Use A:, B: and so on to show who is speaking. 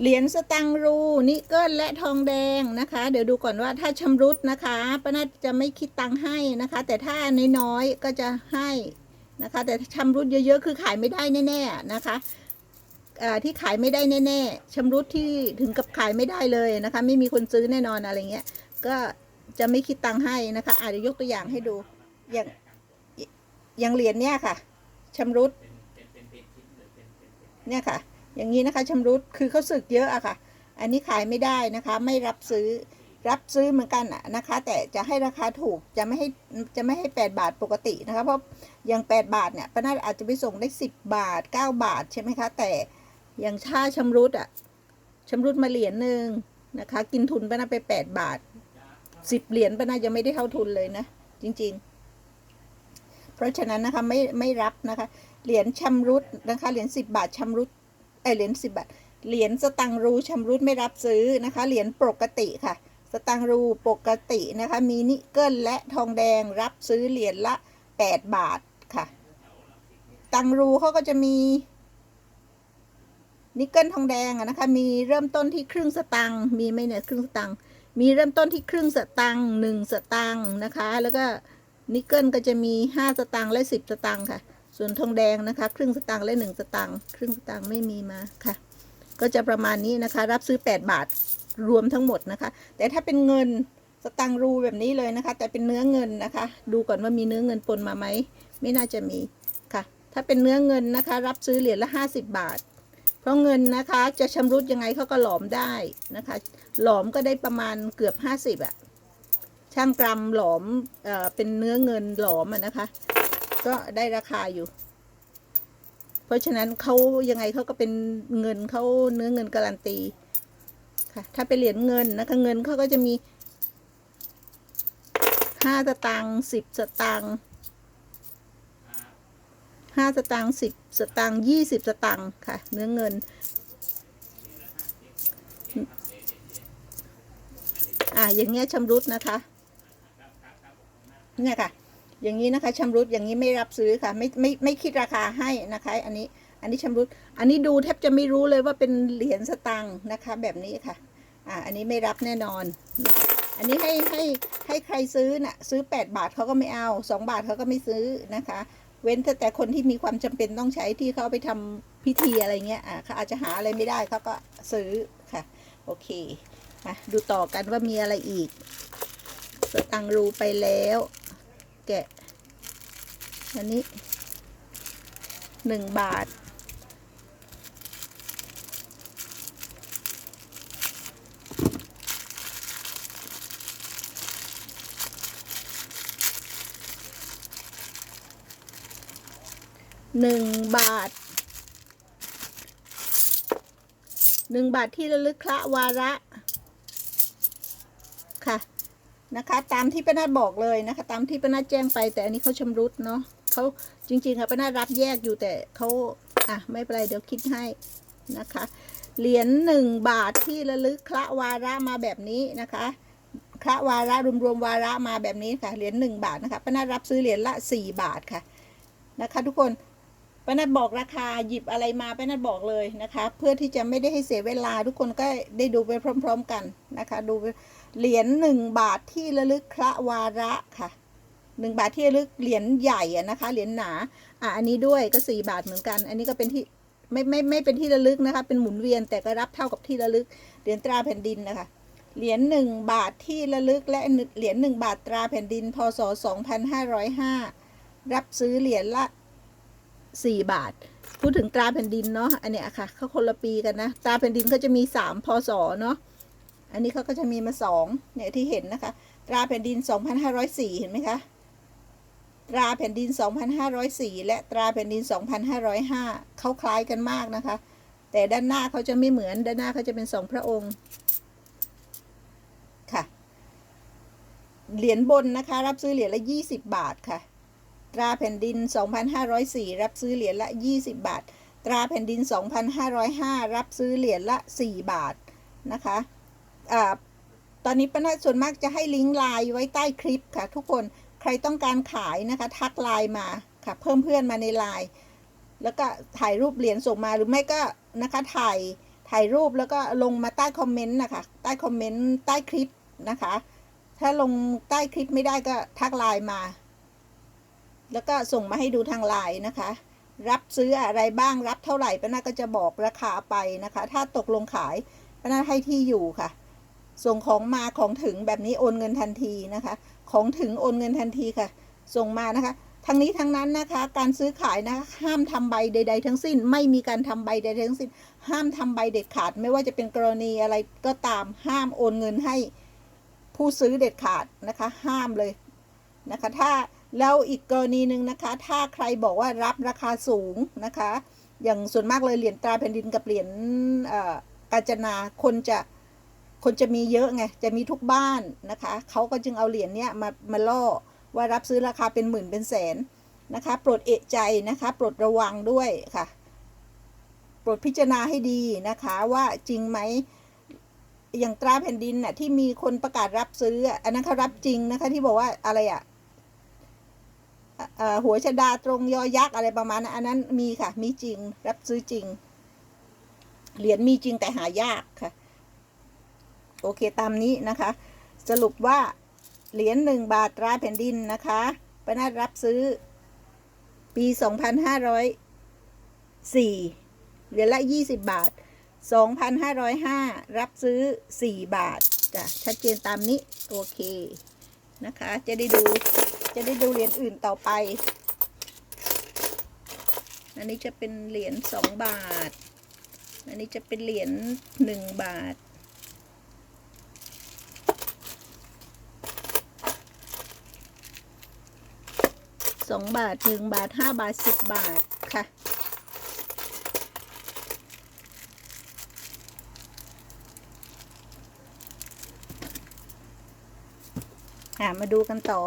A: เหรียญสตังรูนิกเกิลและทองแดงนะคะ เดี๋ยวดูก่อนว่าถ้าชำรุดนะคะป้านาจะไม่คิดตังให้นะคะ แต่ถ้าน้อยๆก็จะให้นะคะ แต่ถ้าชำรุดเยอะๆ คือขายไม่ได้แน่ ๆนะคะที่ขายไม่ได้แน่ๆชำรุดที่ถึงกับขายไม่ได้เลยนะคะ ไม่มีคนซื้อแน่นอนอะไรเงี้ยก็จะไม่คิดตังให้นะคะอาจจะยกตัวอย่างให้ดูอย่างอย่างเหรียญเนี่ยค่ะชำรุดเนี่ยค่ะ อย่างนี้นะคะชำรุดคือเขาสึกเยอะอะค่ะ อันนี้ขายไม่ได้นะคะ ไม่รับซื้อรับซื้อเหมือนกันอะนะคะ แต่จะให้ราคาถูกจะไม่ให้จะไม่ให้แปดบาทปกตินะคะ เพราะอย่างแปดบาทเนี่ยป้านาอาจจะไปส่งได้สิบบาทเก้าบาทใช่ไหมคะ แต่อย่างชาชำรุดอะชำรุดมาเหรียญหนึ่งนะคะ กินทุนป้านาไปแปดบาทสิบเหรียญป้านายังไม่ได้เท่าทุนเลยนะ จริง ๆ เพราะฉะนั้นนะคะไม่ไม่รับนะคะ เหรียญชำรุดนะคะเหรียญสิบบาทชำรุด เอเหรียญสิบบาท เหรียญสตังรูชำรุดไม่รับซื้อนะคะ เหรียญปกติค่ะ สตังรูปกตินะคะ มีนิกเกิลและทองแดงรับซื้อเหรียญละ 8 บาทค่ะ ตังรูเขาก็จะมีนิกเกิลทองแดงอะนะคะ มีเริ่มต้นที่ครึ่งสตังค์ มีไหมเนี่ยครึ่งสตังค์ มีเริ่มต้นที่ครึ่งสตังค์หนึ่งสตังค์นะคะ แล้วก็นิกเกิลก็จะมีห้าสตังค์และสิบสตังค์ค่ะ ส่วนทองแดงนะคะ ครึ่งสตังค์และหนึ่งสตังค์ครึ่งสตังค์ไม่มีมาค่ะ ก็จะประมาณนี้นะคะ รับซื้อ 8 บาทรวมทั้งหมดนะคะ แต่ถ้าเป็นเงินสตังค์รูแบบนี้เลยนะคะ แต่เป็นเนื้อเงินนะคะ ดูก่อนว่ามีเนื้อเงินปนมาไหมไม่น่าจะมีค่ะ ถ้าเป็นเนื้อเงินนะคะ รับซื้อเหรียญละ 50 บาท เพราะเงินนะคะจะชำรุดยังไงเขาก็หลอมได้นะคะ หลอมก็ได้ประมาณเกือบ 50อะช่างกรัมหลอมเอ่อเป็นเนื้อเงินหลอมอะนะคะ ก็ได้ราคาอยู่ เพราะฉะนั้นเขายังไงเขาก็เป็นเงินเขาเนื้อเงินการันตี ค่ะ ถ้าเป็นเหรียญเงินนะคะเงินเขาก็จะมีห้าสตางค์สิบสตางค์ห้าสตางค์สิบสตางค์ยี่สิบสตางค์ค่ะ เนื้อเงิน อ่าอย่างเงี้ยชำรุดนะคะ เนี่ยค่ะ อย่างนี้นะคะชำรุดอย่างนี้ไม่รับซื้อค่ะ ไม่ไม่ไม่คิดราคาให้นะคะ อันนี้อันนี้ชำรุด อันนี้ดูแทบจะไม่รู้เลยว่าเป็นเหรียญสตางค์นะคะ แบบนี้ค่ะ อ่า อันนี้ไม่รับแน่นอน อันนี้ให้ให้ให้ใครซื้อน่ะซื้อ 8 บาทเขาก็ไม่เอา 2 บาทเขาก็ไม่ซื้อนะคะ เว้นแต่คนที่มีความจำเป็นต้องใช้ที่เขาไปทำพิธีอะไรเงี้ย อ่าเขาอาจจะหาอะไรไม่ได้เขาก็ซื้อค่ะ โอเคมาดูต่อกันว่ามีอะไรอีกสตังรูไปแล้ว แกะ อันนี้หนึ่งบาท หนึ่งบาท หนึ่งบาทที่ระลึกคละวาระ นะคะ ตามที่ป้านาดบอกเลยนะคะ ตามที่ป้านาดแจ้งไป แต่อันนี้เขาชำรุดเนาะเขาจริงๆค่ะป้านาดรับแยกอยู่แต่เขาอะไม่เป็นไรเดี๋ยวคิดให้นะคะ เหรียญหนึ่งบาทที่ระลึกคละวาระมาแบบนี้นะคะคละวาระรวมรวมๆวาระมาแบบนี้ค่ะเหรียญหนึ่งบาทนะคะป้านาดรับซื้อเหรียญละสี่บาทค่ะนะคะ ทุกคนป้านัดบอกราคาหยิบอะไรมาป้านัดบอกเลยนะคะ เพื่อที่จะไม่ได้ให้เสียเวลาทุกคนก็ได้ดูไปพร้อม ๆ กันนะคะ ดู เหรียญหนึ่งบาทที่ระลึกคละวาระค่ะหนึ่งบาทที่ระลึกเหรียญใหญ่นะคะเหรียญหนาอะอันนี้ด้วยก็สี่บาทเหมือนกัน อันนี้ก็เป็นที่ไม่ไม่ไม่เป็นที่ระลึกนะคะ เป็นหมุนเวียนแต่ก็รับเท่ากับที่ระลึกเหรียญตราแผ่นดินนะคะเหรียญหนึ่งบาทที่ระลึกและเหรียญหนึ่งบาทตราแผ่นดิน พศสองพันห้าร้อยห้ารับซื้อเหรียญละสี่บาท พูดถึงตราแผ่นดินเนาะอันเนี้ยค่ะเขาคนละปีกันนะตราแผ่นดินเขาจะมีสามพศเนาะ อันนี้เขาก็จะมีมาสองเนี่ยที่เห็นนะคะ ตราแผ่นดินสองพันห้าร้อยสี่เห็นไหมคะ ตราแผ่นดินสองพันห้าร้อยสี่และตราแผ่นดินสองพันห้าร้อยห้าเขาคล้ายกันมากนะคะ แต่ด้านหน้าเขาจะไม่เหมือน ด้านหน้าเขาจะเป็นสองพระองค์ ค่ะ เหรียญบนนะคะ รับซื้อเหรียญละยี่สิบบาทค่ะ ตราแผ่นดิน 2,504 รับซื้อเหรียญละ 20 บาท ตราแผ่นดิน 2,505 รับซื้อเหรียญละ 4 บาทนะคะ อตอนนี้ป้านส่วนมากจะให้ลิงก์ไลน์ไว้ใต้คลิปค่ะ ทุกคนใครต้องการขายนะคะ ทักไลน์มาค่ะ เพิ่มเพื่อนมาในไลน์แล้วก็ถ่ายรูปเหรียญส่งมาหรือไม่ก็นะคะถ่ายถ่ายรูปแล้วก็ลงมาใต้คอมเมนต์นะคะใต้คอมเมนต์ใต้คลิปนะคะ ถ้าลงใต้คลิปไม่ได้ก็ทักไลน์มา แล้วก็ส่งมาให้ดูทางไลน์นะคะ รับซื้ออะไรบ้างรับเท่าไหร่ป้านาก็จะบอกราคาไปนะคะ ถ้าตกลงขายป้านาให้ที่อยู่ค่ะ ส่งของมาของถึงแบบนี้โอนเงินทันทีนะคะ ของถึงโอนเงินทันทีค่ะ ส่งมานะคะทั้งนี้ทั้งนั้นนะคะ การซื้อขายนะคะห้ามทำใบใด ๆ ทั้งสิ้น ไม่มีการทำใบใดทั้งสิ้น ห้ามทำใบเด็ดขาด ไม่ว่าจะเป็นกรณีอะไรก็ตามห้ามโอนเงินให้ผู้ซื้อเด็ดขาดนะคะ ห้ามเลยนะคะ ถ้าแล้วอีกกรณีหนึ่งนะคะ ถ้าใครบอกว่ารับราคาสูงนะคะ อย่างส่วนมากเลยเหรียญตราแผ่นดินกับเหรียญกาญจนาคนจะ คนจะมีเยอะไง จะมีทุกบ้านนะคะ เขาก็จึงเอาเหรียญเนี้ยมามาล่อว่ารับซื้อราคาเป็นหมื่นเป็นแสนนะคะ โปรดเอะใจนะคะ โปรดระวังด้วยค่ะ โปรดพิจารณาให้ดีนะคะว่าจริงไหมอย่างตราแผ่นดินน่ะที่มีคนประกาศรับซื้อ อันนั้นเขารับจริงนะคะ ที่บอกว่าอะไรอะหัวชดาตรงยอยักษ์อะไรประมาณนั้นอันนั้นมีค่ะ มีจริงรับซื้อจริง เหรียญมีจริงแต่หายากค่ะ โอเคตามนี้นะคะ สรุปว่าเหรียญหนึ่งบาทตราแผ่นดินนะคะปนัดรับซื้อ ปีสองพันห้าร้อยสี่เหรียญละยี่สิบบาทสองพันห้าร้อยห้ารับซื้อสี่บาทจ้ะชัดเจนตามนี้ โอเค นะคะ จะได้ดู จะได้ดูเหรียญอื่นต่อไป อันนี้จะเป็นเหรียญสองบาท อันนี้จะเป็นเหรียญหนึ่งบาท สองบาทหนึ่งบาทห้าบาทสิบบาทค่ะอ่ามาดูกันต่อ